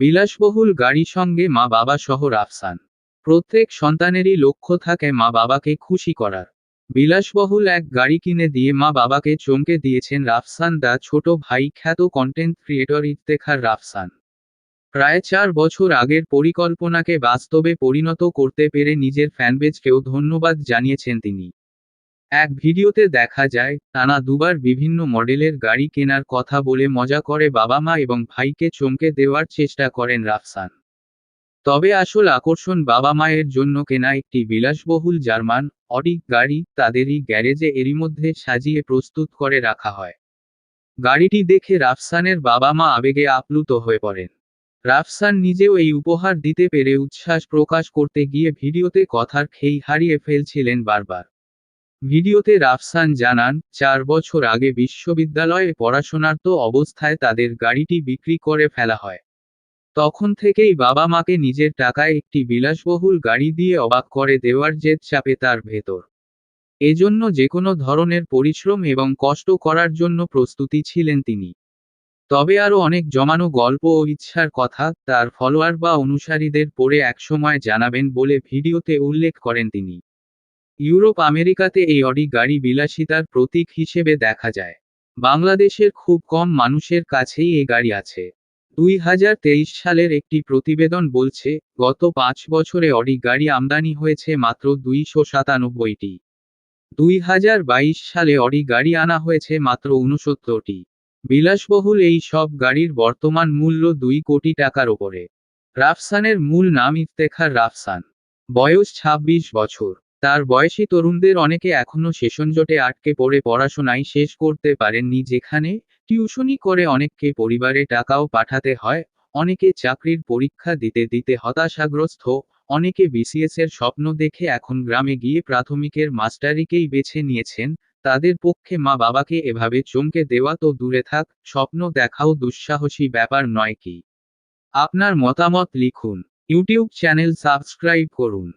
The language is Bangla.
বিলাসবহুল গাড়ি সঙ্গে মা বাবা সহ রাফসান। প্রত্যেক সন্তানেরই লক্ষ্য থাকে মা বাবাকে খুশি করার। বিলাসবহুল এক গাড়ি কিনে দিয়ে মা বাবাকে চমকে দিয়েছেন রাফসান দা ছোট ভাই খ্যাত কন্টেন্ট ক্রিয়েটর ইফতেখার রাফসান। প্রায় চার বছর আগের পরিকল্পনাকে বাস্তবে পরিণত করতে পেরে নিজের ফ্যানবেজকেও ধন্যবাদ জানিয়েছেন তিনি। এক ভিডিওতে দেখা যায়, টানা দুবার বিভিন্ন মডেলের গাড়ি কেনার কথা বলে মজা করে বাবা মা এবং ভাইকে চমকে দেওয়ার চেষ্টা করেন রাফসান। তবে আসল আকর্ষণ বাবা মায়ের জন্য কেনা একটি বিলাসবহুল জার্মান অডি গাড়ি তাদেরই গ্যারেজে এরই মধ্যে সাজিয়ে প্রস্তুত করে রাখা হয়। গাড়িটি দেখে রাফসানের বাবা মা আবেগে আপ্লুত হয়ে পড়েন। রাফসান নিজেও এই উপহার দিতে পেরে উচ্ছ্বাস প্রকাশ করতে গিয়ে ভিডিওতে কথার খেই হারিয়ে ফেলছিলেন বারবার। ভিডিওতে রাফসান জানান, চার বছর আগে বিশ্ববিদ্যালয়ে পড়াশোনারত অবস্থায় তাদের গাড়িটি বিক্রি করে ফেলা হয়। তখন থেকেই বাবা মাকে নিজের টাকায় একটি বিলাসবহুল গাড়ি দিয়ে অবাক করে দেওয়ার জেদ চাপে তার ভেতর। এজন্য যেকোনো ধরনের পরিশ্রম এবং কষ্ট করার জন্য প্রস্তুতি ছিলেন তিনি। তবে আরও অনেক জমানো গল্প ও ইচ্ছার কথা তার ফলোয়ার বা অনুসারীদের পড়ে একসময় জানাবেন বলে ভিডিওতে উল্লেখ করেন তিনি। ইউরোপ আমেরিকাতে এই অডি গাড়ি বিলাসিতার প্রতীক হিসেবে দেখা যায়। বাংলাদেশের খুব কম মানুষের কাছেই এ গাড়ি আছে। দুই হাজার তেইশ সালের একটি প্রতিবেদন বলছে, গত পাঁচ বছরে অডি গাড়ি আমদানি হয়েছে মাত্র দুইশো সাতানব্বইটি। দুই হাজার বাইশ সালে অডি গাড়ি আনা হয়েছে মাত্র উনসত্তরটি বিলাসবহুল এই সব গাড়ির বর্তমান মূল্য দুই কোটি টাকার ওপরে। রাফসানের মূল নাম ইফতেখার রাফসান। বয়স ২৬ বছর। তার বয়সী তরুণদের অনেকে এখনও সেশনজটে আটকে পড়ে পড়াশোনাই শেষ করতে পারেননি যেখানে টিউশনি করে অনেককে পরিবারে টাকাও পাঠাতে হয়, অনেকে চাকরির পরীক্ষা দিতে দিতে হতাশাগ্রস্ত, অনেকে বিসিএস এর স্বপ্ন দেখে এখন গ্রামে গিয়ে প্রাথমিকের মাস্টারিকেই বেছে নিয়েছেন, তাদের পক্ষে মা বাবাকে এভাবে চমকে দেওয়া তো দূরে থাক, স্বপ্ন দেখাও দুঃসাহসী ব্যাপার নয় কি? আপনার মতামত লিখুন, ইউটিউব চ্যানেল সাবস্ক্রাইব করুন।